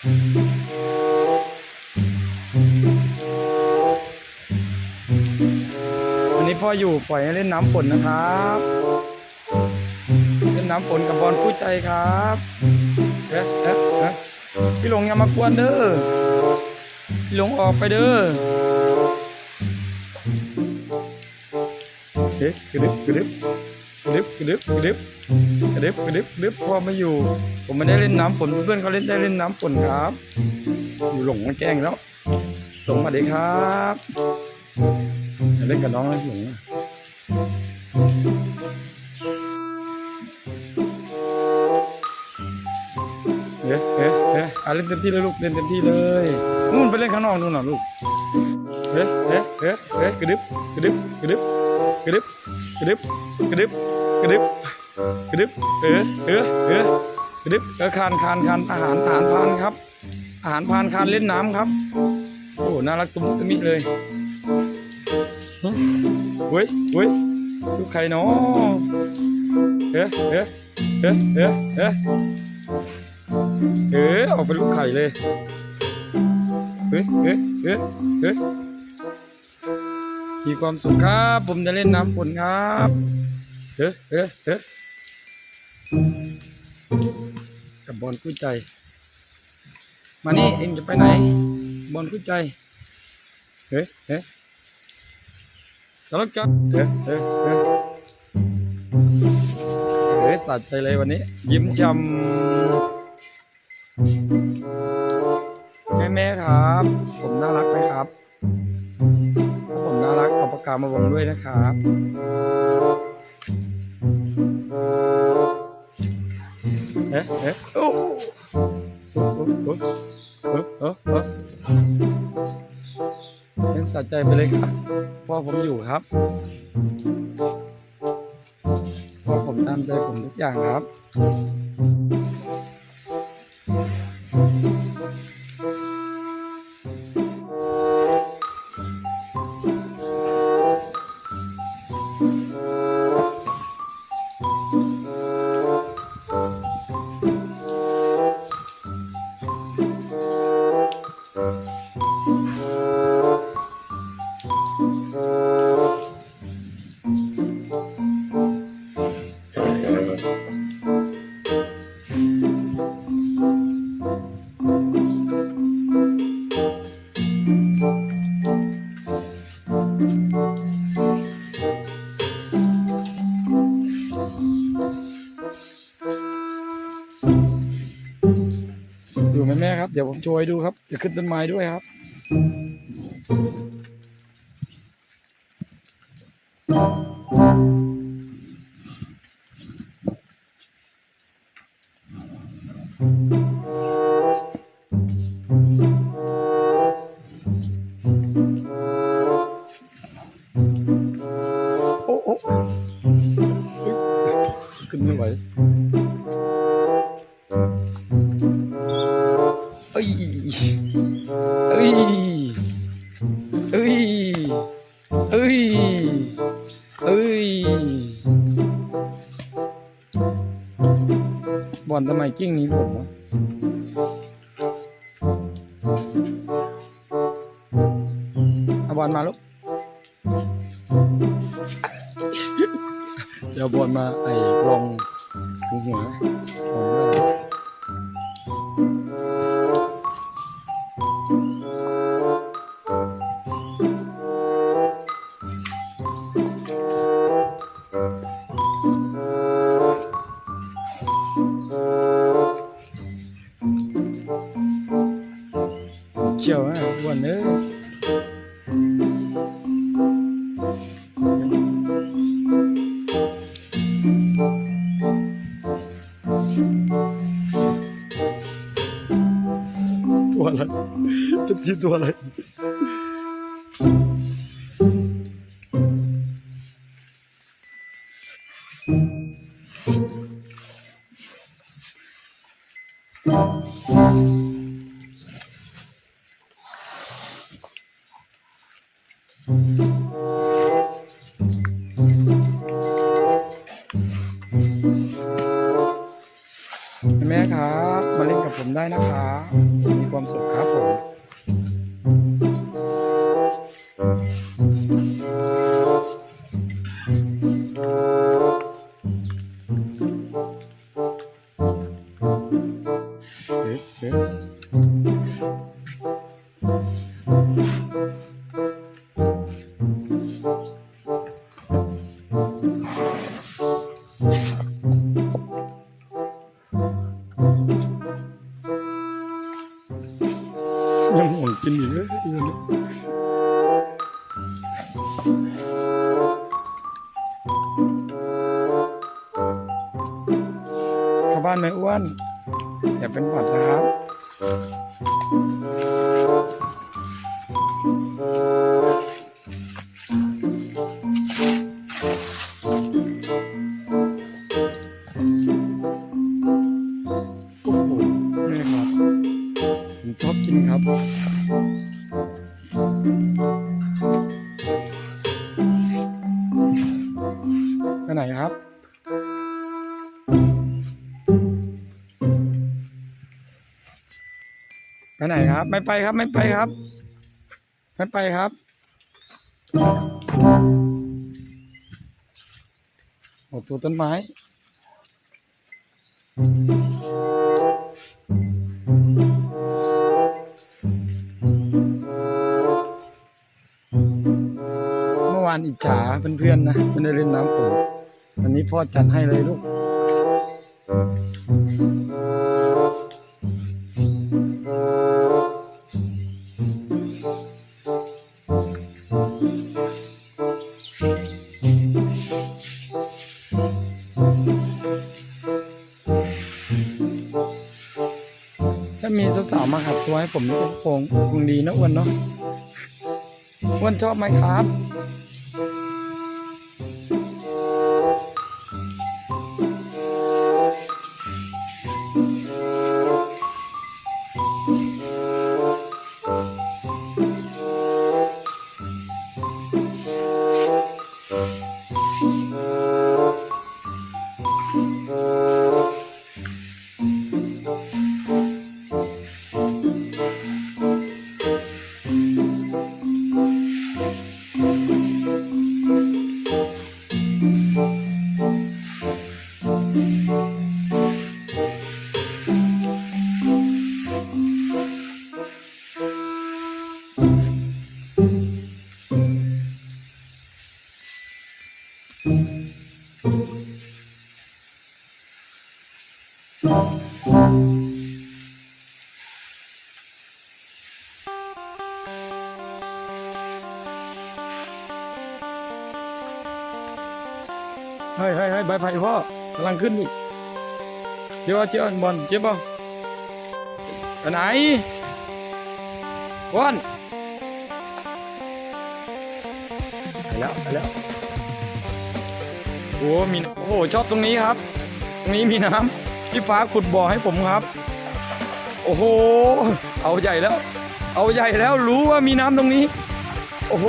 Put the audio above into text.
วันนี้พ่ออยู่ปล่อยให้เล่นน้ำฝนนะครับ เล่นน้ำฝนกับบอลคู่ใจครับเอ๊ะเอ๊ะเอ๊ะพี่หลงอย่ามากวนเด้อพี่หลงออกไปเด้อเอ๊ะกระดึบกระดึบ กระดึบกระดึบกระดึบกระดึบกระดึบกระดึบพ่อไม่อยู่ ผมไม่ได้เล่นน้ำฝนเพื่อนเขาเล่นได้เล่นน้ำฝนครับ อยู่หลงมันแกล้งแล้วหลงมาดีครับเล่นกับน้องนะหลงเอ๊ะเอ๊ะเอ๊ะอะเล่นเต็มที่เลยลูกเล่นเต็มที่เลยนู่นไปเล่นข้างนอกนู่นน่ะลูกเอ๊ะเอ๊ะเอ๊ะเอ๊ะกระดึบกระดึบกระดึบกระดึบกระดึบ กระดึบกระดึบเอ๊ะเอ๊ะเอ๊ะกระดึบเออคานคานคานอาหารทหารพานครับ อาหารพานคานเล่นน้ำครับ โอ้น่ารักตุ้มตะมิเลยเว้ยเว้ยลูกใครเนาะเอ๊ะเอ๊ะเอ๊ะเอ๊ะเอ๊ะเอ๊ะออกเป็นลูกไข่เลยเอ๊ะเอ๊ะเอ๊ะเอ๊ะมีความสุขครับ ผมจะเล่นน้ำฝนครับ เอ๊ะเอ๊ะเอ๊ะกับบอลคู่ใจ มานี่เอ็งจะไปไหน บอลคู่ใจ เฮ้เฮ้แล้วกันเฮ้เฮ้เฮ้เฮ้สัตว์ใจเลยวันนี้ ยิ้มช่ำแม่แม่ครับ ผมน่ารักไหมครับผมน่ารักเอาปากกามาวงด้วยนะครับ เอ๊ะเฮ้โอ้โอ้โอ้โอ้เออเออเออเล่นสะใจไปเลยครับพ่อผมอยู่ครับพ่อผมตามใจผมทุกอย่างครับ ไหมแม่ครับ เดี๋ยวผมโชว์ให้ดูครับ จะขึ้นต้นไม้ด้วยครับ อนทำไมกิ้งนี้ผมวะเอาบอลมาลูกเดี๋ยวบอลมาไอ้ลองหัวหัว จะทีตัวอะไรแม่ครับ มาเล่นกับผมได้นะครับความสุขครับผม บ้านไหมอ้วน อย่าเป็นหวัดนะครับโอ้โหนี่ครับผมชอบกินครับไปไหนครับ ไปไหนครับ ไม่ไปครับ ไม่ไปครับ ไม่ไปครับโอ้ตัวต้นไม้ เมื่อวานอิจฉาเพื่อนๆนะไม่ได้เล่นน้ำฝนวันนี้พ่อจัดให้เลยลูก ถ้ามีสาวๆมาขัดตัวให้ผมนี่ก็คงคงดีนะอ้วนเนาะอ้วนชอบไหมครับ เฮ้ยเฮ้ยเฮ้ใบไผ่พ่อกำลังขึ้นลูกเจ้าเจ้าบอลเจ็บป่ะไปไหนบอลไปแล้วไปแล้ว โอ้มีโอ้โหชอบตรงนี้ครับ ตรงนี้มีน้ำพี่ฟ้าขุดบ่อให้ผมครับ โอ้โห เอาใหญ่แล้ว เอาใหญ่แล้วรู้ว่ามีน้ำตรงนี้ โอ้โห